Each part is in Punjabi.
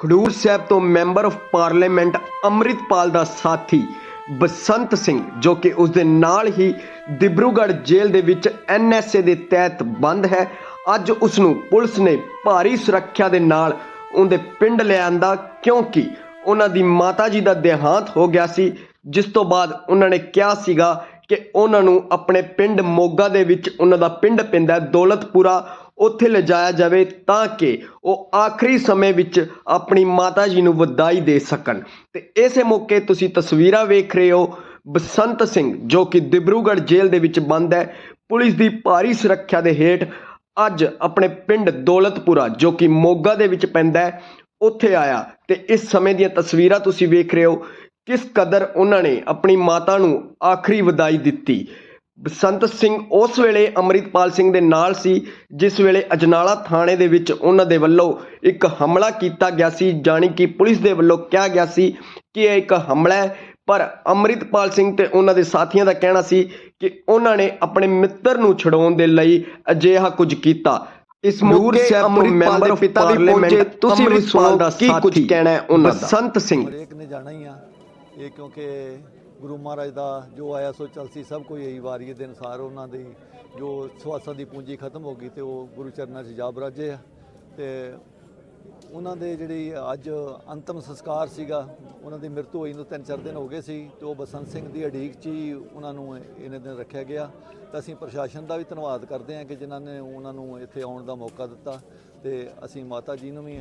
ਖਡੂਰ ਸਾਹਿਬ ਤੋਂ ਮੈਂਬਰ ਆਫ ਪਾਰਲੀਮੈਂਟ ਅੰਮ੍ਰਿਤਪਾਲ ਦਾ ਸਾਥੀ ਬਸੰਤ ਸਿੰਘ, ਜੋ ਕਿ ਉਸ ਦੇ ਨਾਲ ਹੀ ਦਿਬਰੂਗੜ੍ਹ ਜੇਲ੍ਹ ਦੇ ਵਿੱਚ ਐਨਐਸਏ ਦੇ ਤਹਿਤ ਬੰਦ ਹੈ, ਅੱਜ ਉਸ ਨੂੰ ਪੁਲਿਸ ਨੇ ਭਾਰੀ ਸੁਰੱਖਿਆ ਦੇ ਨਾਲ ਉਹਦੇ ਪਿੰਡ ਲਿਆਂਦਾ ਕਿਉਂਕਿ ਉਹਨਾਂ ਦੀ ਮਾਤਾ ਜੀ ਦਾ ਦੇਹਾਂਤ ਹੋ ਗਿਆ ਸੀ, ਜਿਸ ਤੋਂ ਬਾਅਦ ਉਹਨਾਂ ਨੇ ਕਿਹਾ ਸੀਗਾ ਕਿ ਉਹਨਾਂ ਨੂੰ ਆਪਣੇ ਪਿੰਡ ਮੋਗਾ ਦੇ ਵਿੱਚ ਉਹਨਾਂ ਦਾ ਪਿੰਡ ਪੈਂਦਾ ਦੌਲਤਪੁਰਾ ਉੱਥੇ ਲਿਜਾਇਆ ਜਾਵੇ ਤਾਂ ਕਿ ਉਹ ਆਖਰੀ ਸਮੇਂ ਵਿੱਚ ਆਪਣੀ ਮਾਤਾ ਜੀ ਨੂੰ ਵਧਾਈ ਦੇ ਸਕਣ। ਤੇ ਇਸੇ ਮੌਕੇ ਤੁਸੀਂ ਤਸਵੀਰਾਂ ਵੇਖ ਰਹੇ ਹੋ ਬਸੰਤ ਸਿੰਘ, ਜੋ ਕਿ ਦਿਬਰੂਗੜ੍ਹ ਜੇਲ੍ਹ ਦੇ ਵਿੱਚ ਬੰਦ ਹੈ। ਪੁਲਿਸ ਦੀ ਭਾਰੀ ਸੁਰੱਖਿਆ ਦੇ ਹੇਠ ਅੱਜ ਆਪਣੇ ਪਿੰਡ ਦੌਲਤਪੁਰਾ, ਜੋ ਕਿ ਮੋਗਾ ਦੇ ਵਿੱਚ ਪੈਂਦਾ ਹੈ, ਉੱਥੇ ਆਇਆ। ਤੇ ਇਸ ਸਮੇਂ ਦੀਆਂ ਤਸਵੀਰਾਂ ਤੁਸੀਂ ਵੇਖ ਰਹੇ ਹੋ ਕਿਸ ਕਦਰ ਉਹਨਾਂ ਨੇ ਆਪਣੀ ਮਾਤਾ ਨੂੰ ਆਖਰੀ ਵਧਾਈ ਦਿੱਤੀ। ਬਸੰਤ ਸਿੰਘ ਉਸ ਵੇਲੇ ਅੰਮ੍ਰਿਤਪਾਲ ਸਿੰਘ ਦੇ ਨਾਲ ਸੀ ਜਿਸ ਵੇਲੇ ਅਜਨਾਲਾ ਥਾਣੇ ਦੇ ਵਿੱਚ ਉਹਨਾਂ ਦੇ ਵੱਲੋਂ ਇੱਕ ਹਮਲਾ ਕੀਤਾ ਗਿਆ ਸੀ ਜਾਣੀ ਕਿ ਪੁਲਿਸ ਦੇ ਵੱਲੋਂ ਕਿਹਾ ਗਿਆ ਸੀ ਕਿ ਇਹ ਇੱਕ ਹਮਲਾ ਹੈ। ਪਰ ਅੰਮ੍ਰਿਤਪਾਲ ਸਿੰਘ ਤੇ ਉਹਨਾਂ ਦੇ ਸਾਥੀਆਂ ਦਾ ਕਹਿਣਾ ਸੀ ਕਿ ਉਹਨਾਂ ਨੇ ਆਪਣੇ ਮਿੱਤਰ ਨੂੰ ਛਡਾਉਣ ਦੇ ਲਈ ਅਜਿਹਾ ਕੁਝ ਕੀਤਾ। ਇਸ ਮੌਕੇ ਅੰਮ੍ਰਿਤਪਾਲ ਦੇ ਪਿਤਾ ਵੀ ਪਹੁੰਚੇ ਤੁਸੀਂ ਵੀ ਸੁਣੋ ਕੀ ਕੁਝ ਕਹਿਣਾ ਹੈ ਉਹਨਾਂ ਦਾ। ਬਸੰਤ ਸਿੰਘ। ਹਰੇਕ ਨੇ ਜਾਣਾ ਹੀ ਆ। ਇਹ ਕਿਉਂਕਿ ਗੁਰੂ ਮਹਾਰਾਜ ਦਾ ਜੋ ਆਇਆ ਸੋ ਚਲਸੀ ਸਭ ਕੋਈ ਇਹੀ ਵਾਰੀ ਦੇ ਅਨੁਸਾਰ ਉਹਨਾਂ ਦੀ ਜੋ ਸਵਾਸਾਂ ਦੀ ਪੂੰਜੀ ਖਤਮ ਹੋ ਗਈ ਤੇ ਉਹ ਗੁਰੂ ਚਰਨਾਂ 'ਚ ਜਾ ਬਰਾਜੇ ਆ। ਤੇ ਉਹਨਾਂ ਦੇ ਜਿਹੜੀ ਅੱਜ ਅੰਤਮ ਸੰਸਕਾਰ ਸੀਗਾ, ਉਹਨਾਂ ਦੀ ਮ੍ਰਿਤੂ ਹੋਈ ਨੂੰ ਤਿੰਨ ਚਾਰ ਦਿਨ ਹੋ ਗਏ ਸੀ ਤੇ ਉਹ ਬਸੰਤ ਸਿੰਘ ਦੀ ਅਡੀਕ 'ਚ ਹੀ ਉਹਨਾਂ ਨੂੰ ਇਹਨੇ ਦਿਨ ਰੱਖਿਆ ਗਿਆ। ਤਾਂ ਅਸੀਂ ਪ੍ਰਸ਼ਾਸਨ ਦਾ ਵੀ ਧੰਨਵਾਦ ਕਰਦੇ ਹਾਂ ਕਿ ਜਿਨ੍ਹਾਂ ਨੇ ਉਹਨਾਂ ਨੂੰ ਇੱਥੇ ਆਉਣ ਦਾ ਮੌਕਾ ਦਿੱਤਾ ਤੇ ਅਸੀਂ ਮਾਤਾ ਜੀ ਨੂੰ ਵੀ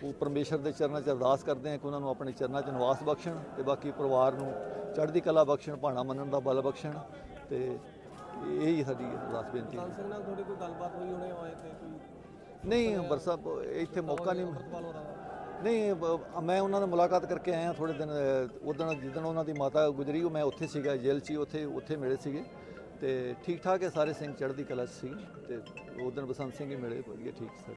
ਉਹ ਪਰਮੇਸ਼ਰ ਦੇ ਚਰਨਾਂ 'ਚ ਅਰਦਾਸ ਕਰਦੇ ਹਾਂ ਕਿ ਉਹਨਾਂ ਨੂੰ ਆਪਣੇ ਚਰਨਾਂ 'ਚ ਨਿਵਾਸ ਬਖਸ਼ਣ ਤੇ ਬਾਕੀ ਪਰਿਵਾਰ ਨੂੰ ਚੜ੍ਹਦੀ ਕਲਾ ਬਖਸ਼ਣ ਭਾਣਾ ਮੰਨਣ ਦਾ ਬਲ ਬਖਸ਼ਣ ਤੇ ਇਹ ਹੀ ਸਾਡੀ ਅਰਦਾਸ ਬੇਨਤੀ ਹੈ। ਸਿੰਘ ਨਾਲ ਤੁਹਾਡੀ ਕੋਈ ਗੱਲਬਾਤ ਹੋਈ ਹੋਣੇ ਹੋਏ ਤੇ ਕੋਈ ਨਹੀਂ ਵਰਸਾ ਇੱਥੇ ਮੌਕਾ ਨਹੀਂ ਨਹੀਂ ਮੈਂ ਉਹਨਾਂ ਨਾਲ ਮੁਲਾਕਾਤ ਕਰਕੇ ਆਇਆ ਥੋੜੇ ਦਿਨ ਉਦੋਂ ਜਿੱਦਣ ਉਹਨਾਂ ਦੀ ਮਾਤਾ ਗੁਜਰੀ ਉਹ ਮੈਂ ਉੱਥੇ ਸੀਗਾ ਜੇਲ੍ਹ 'ਚ ਉੱਥੇ ਉੱਥੇ ਮਿਲੇ ਸੀਗੇ ਤੇ ਠੀਕ ਠਾਕ ਹੈ ਸਾਰੇ ਸਿੰਘ ਚੜ੍ਹਦੀ ਕਲਾ ਸੀ ਤੇ ਉਦੋਂ ਬਸੰਤ ਸਿੰਘ ਹੀ ਮਿਲੇ ਵਧੀਆ ਠੀਕ ਸਰ